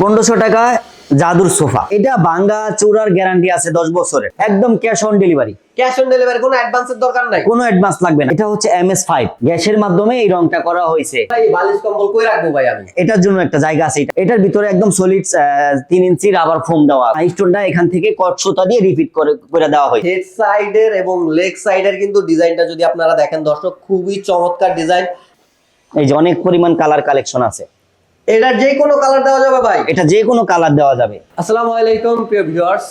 পনেরোশো টাকায় জাদুর সোফা। এটা ভাঙ্গা চূড়ার গ্যারান্টি আছে দশ বছরের। একদম cash on delivery cash on delivery কোনো অ্যাডভান্সের দরকার নাই? কোনো অ্যাডভান্স লাগবে না। এটা হচ্ছে এম এস ফাইভ গ্যাসের মাধ্যমে এই রংটা করা হয়েছে। ভাই বালিশ কম্বল কই রাখব ভাই আমি? এটার জন্য একটা জায়গা আছে। এটার ভিতরে একদম সলিড তিন ইঞ্চি রাবার ফোম দেওয়া। স্টোনটা এখান থেকে কট সুতা দিয়ে রিপিট করে করে দেওয়া হয়েছে। হেড সাইডের এবং লেগ সাইডের কিন্তু ডিজাইনটা যদি আপনারা দেখেন দর্শক খুবই চমৎকার ডিজাইন এই যে অনেক পরিমাণ কালার কালেকশন আছে। এটার যে কোনো কালার দেওয়া যাবে ভাই। এটা যে কোনো কালার দেওয়া যাবে। আসসালামু আলাইকুম প্রিয় ভিউয়ার্স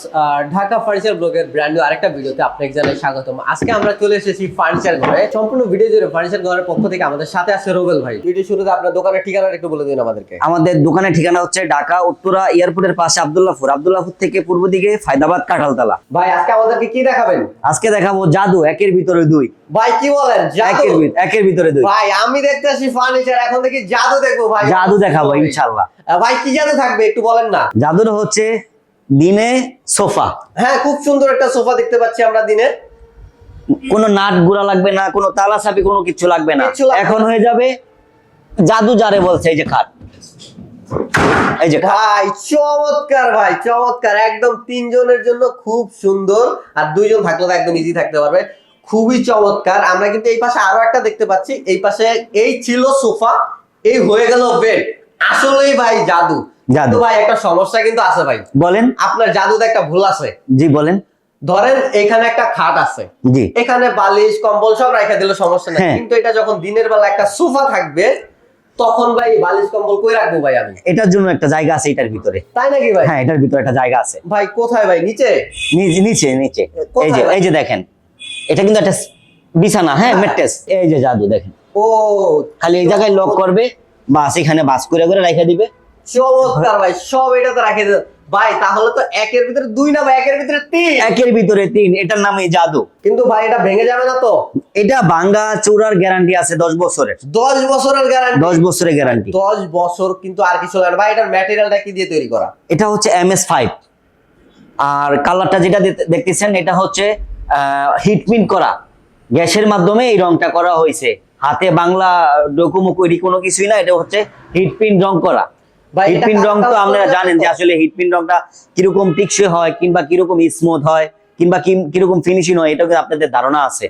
ঢাকা ফার্নিচার ব্লগের ব্র্যান্ড নিউ আরেকটা ভিডিওতে আপনাকে জানাই স্বাগতম। আজকে আমরা চলে এসেছি ফার্নিচার ঘরে। সম্পূর্ণ ভিডিও জুড়ে ফার্নিচার ঘরের পক্ষ থেকে আমাদের সাথে আছে রোবেল ভাই। ভিডিও শুরুতে আপনার দোকানের ঠিকানাটা একটু বলে দিন আমাদেরকে। আমাদের দোকানের ঠিকানা হচ্ছে ঢাকা উত্তরা এয়ারপোর্টের পাশে আবদুল্লাহপুর আবদুল্লাহপুর থেকে পূর্ব দিকে ফায়দাবাদ কাঁঠালতলা। ভাই আজকে আমাদেরকে কি দেখাবেন? আজকে দেখাবো জাদু একের ভিতরে দুই। ভাই কি বলেন? জাদু। একের ভিতরে দুই। ভাই আমি দেখতেছি ফার্নিচার এখন থেকে জাদু দেখব ভাই। জাদু দেখাবো। ইনশাল্লাহ আহ, ভাই কি জাদু থাকবে একটু বলেন না? জাদুর হচ্ছে দিনে সোফা। হ্যাঁ খুব সুন্দর একটা সোফা দেখতে পাচ্ছি আমরা দিনে। কোনো নাট গুড়া লাগবে না কোনো তালা চাপি কোনো কিছু লাগবে না। এখন হয়ে যাবে জাদু যারে বলছে এই যে খাট। এই যে ভাই চমৎকার ভাই চমৎকার। একদম তিনজনের জন্য খুব সুন্দর। আর দুইজন থাকলে তো একদম ইজি থাকতে পারবে। খুবই চমৎকার। আমরা কিন্তু এই পাশে আরও একটা দেখতে পাচ্ছি। এই পাশে এই ছিল সোফা এই হয়ে গেল বেড। আসলেই ভাই জাদু। জাদু। ভাই একটা সমস্যা কিন্তু আছে ভাই। বলেন। আপনার জাদুতে একটা ভুল আছে। জি বলেন। ধরেন এখানে একটা খাট আছে। জি। এখানে বালিশ কম্বল সব রেখে দিলে সমস্যা নেই। হ্যাঁ। কিন্তু এটা যখন দিনের বেলা একটা সোফা থাকবে তখন ভাই বালিশ কম্বল কই রাখব ভাই আমি? এটার জন্য একটা জায়গা আছে এটার ভিতরে। তাই নাকি ভাই? হ্যাঁ এটার ভিতরে একটা জায়গা আছে। ভাই কোথায় ভাই? নিচে? নিচে নিচে নিচে। এই যে এই যে দেখেন। এটা কিন্তু একটা বিছানা হ্যাঁ মেট্রেস এই যে জাদু দেখেন। ও খালি এই জায়গায় লক করবে। বাস এখানে বাস করে করে রেখে দিবে। চমৎকার ভাই সব এটাতে রাখে ভাই তাহলে তো একের ভিতরে দুই না ভাই একের ভিতরে তিন। একের ভিতরে তিন এটার নামই জাদু। কিন্তু ভাই এটা ভেঙে যাবে না তো? এটা ভাঙ্গা চূড়ার গ্যারান্টি আছে দশ বছরের। দশ বছরের গ্যারান্টি দশ বছরের গ্যারান্টি দশ বছর কিন্তু আর কিছু লাগে ভাই এটার ম্যাটেরিয়ালটা কি দিয়ে তৈরি করা? এটা হচ্ছে এম এস ফাইভ আর কালারটা যেটা দেখতেছেন এটা হচ্ছে হিটপ্রিন্ট করা। গ্যাসের মাধ্যমে এই রংটা করা হয়েছে। হাতে বাংলা ডকুমুকুরি কোনো কিছুই না এটা হচ্ছে হিটপ্রিন্ট রং করা। হিটপ্রিন্ট রং তো আপনারা জানেন যে আসলে হিটপ্রিন্ট রংটা কীরকম টিকসই হয় কিংবা কীরকম স্মুথ হয় কিংবা কীরকম ফিনিশিং হয় এটা কিন্তু আপনাদের ধারণা আছে।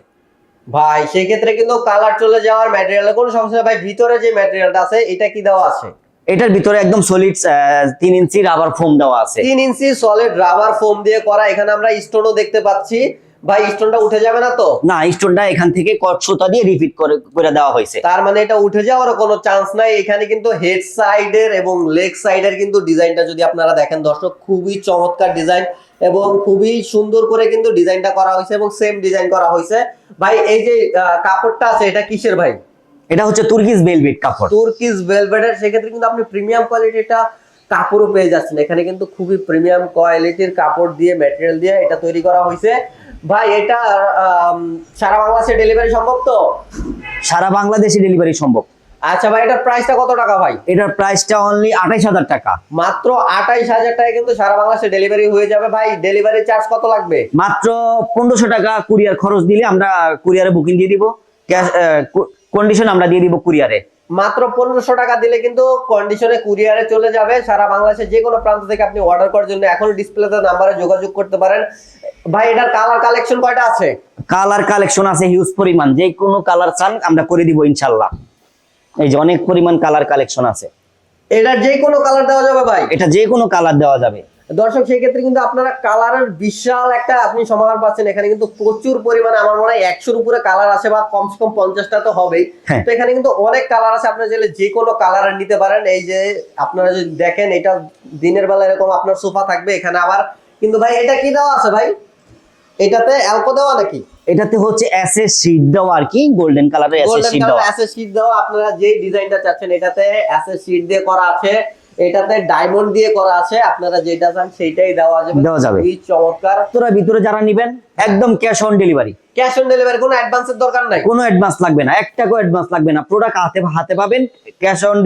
ভাই সেক্ষেত্রে কিন্তু কালার চলে যাওয়ার ম্যাটেরিয়ালের কোনো সমস্যা। ভাই ভিতরে যে ম্যাটেরিয়ালটা আছে এটা কি দেওয়া আছে? এটার ভিতরে একদম সলিড তিন ইঞ্চি রাবার ফোম দেওয়া আছে। তিন ইঞ্চি সলিড রাবার ফোম দিয়ে করা। এখানে আমরা স্টোনও দেখতে পাচ্ছি। ভাই স্টোনটা উঠে যাবে না তো? না স্টোনটা এখান থেকে কট সুতা দিয়ে রিপিট করে করে দেওয়া হয়েছে। তার মানে এটা উঠে যাওয়ার কোনো চান্স নাই। এখানে কিন্তু হেড সাইডের এবং লেগ সাইডের কিন্তু ডিজাইনটা যদি আপনারা দেখেন দর্শক খুবই চমৎকার ডিজাইন এবং খুবই সুন্দর করে কিন্তু ডিজাইনটা করা হয়েছে এবং সেম ডিজাইন করা হয়েছে। ভাই এই যে কাপড়টা আছে এটা কিসের ভাই? এটা হচ্ছে তুর্কিস বেলভেট কাপড়। তুর্কিস ভেলভেটের সেক্ষেত্রে কিন্তু আপনি প্রিমিয়াম কোয়ালিটিটা কাপড়ও পেয়ে যাচ্ছেন। এখানে কিন্তু খুবই প্রিমিয়াম কোয়ালিটির কাপড় দিয়ে ম্যাটেরিয়াল দিয়ে এটা তৈরি করা হয়েছে। ভাই এটা সারা বাংলাদেশে ডেলিভারি সম্ভব তো? সারা বাংলাদেশে ডেলিভারি সম্ভব। আচ্ছা ভাই এটার প্রাইসটা কত টাকা ভাই? এটার প্রাইসটা অনলি আঠাইশ হাজার টাকা। মাত্র আঠাইশ হাজার টাকায় কিন্তু সারা বাংলাদেশে ডেলিভারি হয়ে যাবে। ভাই ডেলিভারি চার্জ কত লাগবে? মাত্র পনেরোশো টাকা কুরিয়ার খরচ দিলে আমরা কুরিয়ারে বুকিং দিয়ে দিব। ক্যাশ কন্ডিশন আমরা দিয়ে দিব কুরিয়ারে মাত্র পনেরোশো টাকা দিলে কিন্তু কন্ডিশনে কুরিয়ারে চলে যাবে। সারা বাংলাদেশে যে কোনো প্রান্ত থেকে আপনি অর্ডার করার জন্য এখন ডিসপ্লেতে নাম্বারে যোগাযোগ করতে পারেন। ভাই এটার কালার কালেকশন কয়টা আছে? কালার কালেকশন আছে হিউজ পরিমাণ। যে কোনো কালার চান আমরা করে দিব ইনশাল্লাহ। এই যে অনেক পরিমাণ কালার কালেকশন আছে। এটার যে কোনো কালার দেওয়া যাবে ভাই? এটা যে কোনো কালার দেওয়া যাবে। দর্শক সেই ক্ষেত্রে কিন্তু আপনারা কালারের বিশাল একটা আপনি সমাহার পাচ্ছেন। এখানে কিন্তু প্রচুর পরিমাণে আমার মনে হয় একশোর উপরে কালার আছে বা কমসে কম পঞ্চাশটা তো হবেই। হ্যাঁ। তো এখানে কিন্তু অনেক কালার আছে। আপনারা চাইলে যে কোনো কালারের নিতে পারেন। এই যে আপনারা যদি দেখেন এটা দিনের বেলা এরকম আপনার সোফা থাকবে। এখানে আবার কিন্তু ভাই এটা কি দেওয়া আছে ভাই? এটাতে অ্যালকো দেওয়া নাকি? এটাতে হচ্ছে অ্যাসেস শীট দেওয়া আর কি গোল্ডেন কালারের অ্যাসেস গোল্ডেন শীট কালার দেওয়া। অ্যাসেস শীট দেওয়া। আপনারা যে ডিজাইনটা চাচ্ছেন এটাতে অ্যাসেস শীট দিয়ে করা আছে। এটাতে ডায়মন্ড দিয়ে করা আছে আপনারা যেটা চান সেইটাই দেওয়া যাবে। দেওয়া যাবে। খুবই চমৎকার। তোরা ভিতরে যারা নিবেন একদম cash on delivery cash on delivery কোনো অ্যাডভান্সের দরকার নাই। কোনো অ্যাডভান্স লাগবে না এক টাকাও অ্যাডভান্স লাগবে না। প্রোডাক্ট হাতে হাতে পাবেন ক্যাশ অন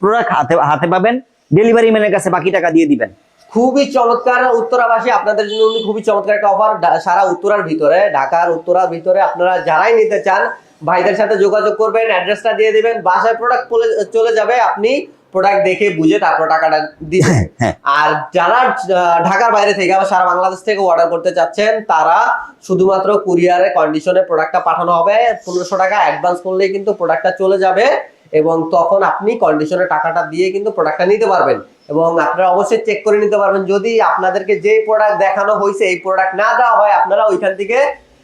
প্রোডাক্ট হাতে হাতে পাবেন ডেলিভারি ম্যানের কাছে বাকি টাকা দিয়ে দিবেন। খুবই চমৎকার উত্তরাবাসী আপনাদের জন্য উনি খুবই চমৎকার একটা অফার সারা উত্তরার ভিতরে ঢাকার উত্তরার ভিতরে আপনারা যারাই নিতে চান ভাইদের সাথে যোগাযোগ করবেন অ্যাড্রেসটা দিয়ে দিবেন বাসায় প্রোডাক্ট চলে যাবে আপনি প্রোডাক্ট দেখে বুঝে তারপর টাকাটা দিবেন হ্যাঁ আর যারা ঢাকার বাইরে থেকে আবার সারা বাংলাদেশ থেকে অর্ডার করতে চাচ্ছেন তারা শুধুমাত্র কুরিয়ারে কন্ডিশনে প্রোডাক্টটা পাঠানো হবে। পনেরোশো টাকা অ্যাডভান্স করলেই কিন্তু প্রোডাক্টটা চলে যাবে এবং তখন আপনি কন্ডিশনে টাকাটা দিয়ে কিন্তু প্রোডাক্টটা নিতে পারবেন। এবং আপনারা অবশ্যই চেক করে নিতে পারবেন যদি আপনাদেরকে যে প্রোডাক্ট দেখানো হয়েছে এই প্রোডাক্ট না দেওয়া হয় আপনারা ওইখান থেকে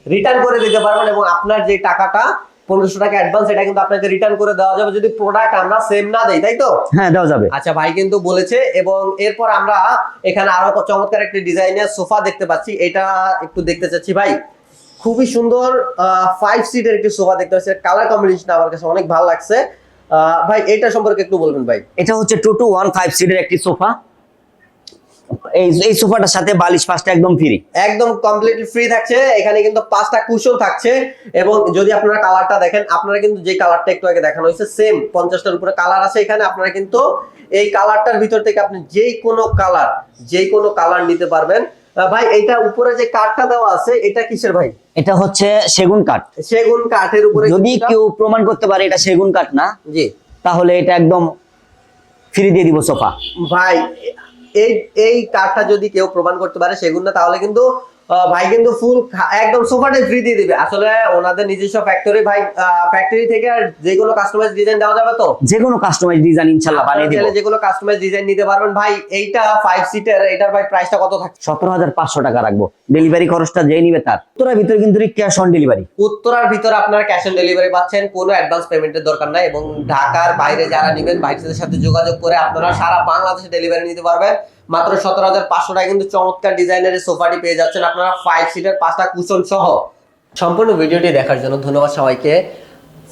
রিটার্ন করে দিতে পারবেন এবং আপনার যে টাকাটা পনেরোশো টাকা অ্যাডভান্স এটা কিন্তু আপনাকে রিটার্ন করে দেওয়া যাবে যদি প্রোডাক্ট আমরা সেম না দেই তাই তো? হ্যাঁ দেওয়া যাবে। আচ্ছা ভাই কিন্তু বলেছে এবং এরপর আমরা এখানে আরও চমৎকার একটি ডিজাইনের সোফা দেখতে পাচ্ছি। এটা একটু দেখতে চাচ্ছি ভাই। খুবই সুন্দর ফাইভ সিটের একটি সোফা দেখতে পাচ্ছি। কালার কম্বিনেশন আমার কাছে অনেক ভালো লাগছে। ভাই এটা সম্পর্কে একটু বলবেন ভাই। এটা হচ্ছে টু টু ওয়ান ফাইভ সিটের একটি সোফা। এই এই সোফাটার সাথে বালিশ পাঁচটা একদম ফ্রি একদম কমপ্লিটলি ফ্রি থাকছে। এখানে কিন্তু পাঁচটা কুশন থাকছে এবং যদি আপনারা কালারটা দেখেন আপনারা কিন্তু যে কালারটা একটু আগে দেখানো হয়েছে সেম পঞ্চাশটার উপরে কালার আছে এখানে। আপনারা কিন্তু এই কালারটার ভিতর থেকে আপনি যেই কোনো কালার যেই কোনো কালার নিতে পারবেন। ভাই এটা উপরে যে কাঠটা দেওয়া আছে এটা কিসের ভাই? এটা হচ্ছে সেগুন কাঠ। সেগুন কাঠের উপরে যদি কেউ প্রমাণ করতে পারে এটা সেগুন কাঠ না জি। তাহলে এটা একদম ফ্রি দিয়ে দিব সোফা। ভাই এই এই কাঠটা যদি কেউ প্রমাণ করতে পারে সেগুলো তাহলে কিন্তু ভাই কিন্তু ফুল একদম সোফাটাই ফ্রি দিয়ে দিবে। আসলে ওনাদের নিজস্ব ফ্যাক্টরি ভাই ফ্যাক্টরি থেকে আর যে কোনো কাস্টমাইজ ডিজাইন দেওয়া যাবে তো? যে কোনো কাস্টমাইজ ডিজাইন ইনশাল্লাহ বানিয়ে দিব। যে কোনো কাস্টমাইজ ডিজাইন নিতে পারবেন। ভাই এইটা ফাইভ সিটার এটার ভাই প্রাইসটা কত থাকে সতেরো হাজার পাঁচশো টাকা রাখব। ডেলিভারি খরচটা যেই নিবে তার। তোরা ভিতরে কিন্তু ক্যাশ অন ডেলিভারি উত্তরার ভিতরে আপনারা ক্যাশ অন ডেলিভারি পাচ্ছেন। কোনো অ্যাডভান্স পেমেন্টের দরকার নাই এবং ঢাকার বাইরে যারা নেবেন ভাইদের সাথে যোগাযোগ করে আপনারা সারা বাংলাদেশে ডেলিভারি নিতে পারবেন। মাত্র সতেরো হাজার পাঁচশো টাকা কিন্তু চমৎকার ডিজাইনের এই সোফাটি পেয়ে যাচ্ছেন আপনারা ফাইভ সিটার পাঁচটা কুশন সহ। সম্পূর্ণ ভিডিওটি দেখার জন্য ধন্যবাদ সবাইকে।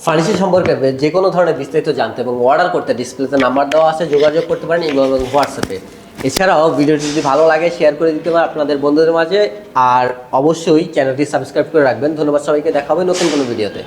ফার্নিচার সম্পর্কে যে কোনো ধরনের বিস্তারিত জানতে এবং অর্ডার করতে ডিসপ্লেতে নাম্বার দেওয়া আছে, যোগাযোগ করতে পারেন এবং হোয়াটসঅ্যাপে এছাড়াও ভিডিওটি যদি ভালো লাগে শেয়ার করে দিতে পারেন আপনাদের বন্ধুদের মাঝে। আর অবশ্যই চ্যানেলটি সাবস্ক্রাইব করে রাখবেন। ধন্যবাদ সবাইকে। দেখা হবে নতুন কোনো ভিডিওতে